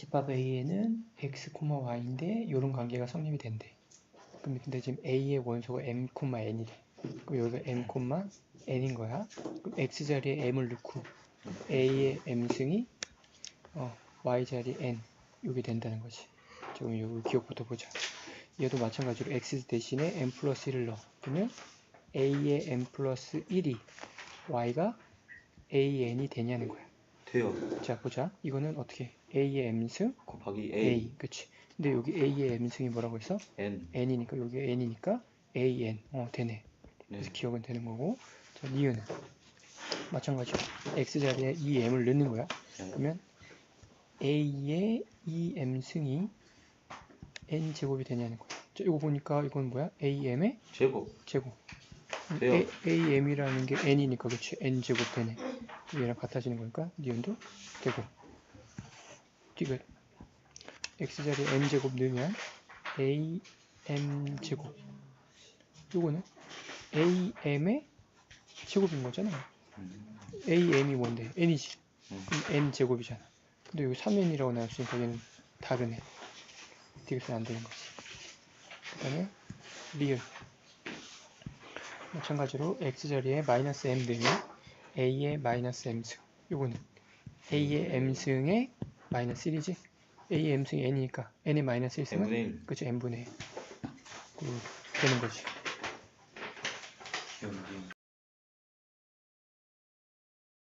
집합 A에는 x, y인데 이런 관계가 성립이 된대. 그럼 근데 지금 A의 원소가 m, n이래. 그럼 여기가 m, n인 거야. 그럼 x 자리에 m을 넣고 A의 m승이 어, y 자리 n 이게 된다는 거지. 지금 여기 기억부터 보자. 얘도 마찬가지로 x 대신에 m 플러스 1을 넣어. 그러면 a의 m 플러스 1이 y가 an이 되냐는 거야. 돼요. 자 보자. 이거는 어떻게 a의 m승 곱하기 a, A, 그치. 근데 여기 a의 m승이 뭐라고 했어? N. n이니까 여기 n이니까 an 어 되네. 네. 그래서 기억은 되는 거고. 자 니은은 마찬가지로 x 자리에 이 m을 넣는 거야. 네. 그러면 a의 이 m승이 n 제곱이 되냐는 거야. 자 이거 보니까 이건 뭐야? am의 제곱. 제곱. 돼요. A, am이라는 게 n이니까 그치 n 제곱 되네. 얘랑 같아지는 거니까 니은도 되고. 디귿. x 자리에 n 제곱 넣으면 a m 제곱. 요거는 a m의 제곱인 거잖아. 음, a m이 뭔데? n이지. n 제곱이잖아. 근데 여기 3n이라고 나왔으니까 얘는 다르네. 디귿은 안 되는 거지. 그 다음에 리을. 마찬가지로 x 자리에 마이너스 m 넣으면 a의 마이너스 m승. 요거는 a의 m승의 마이너스 1이지. a의 m승이 n이니까 n의 마이너스 1승은 N분의 1. 그쵸 n분의 1. 그 되는 거지.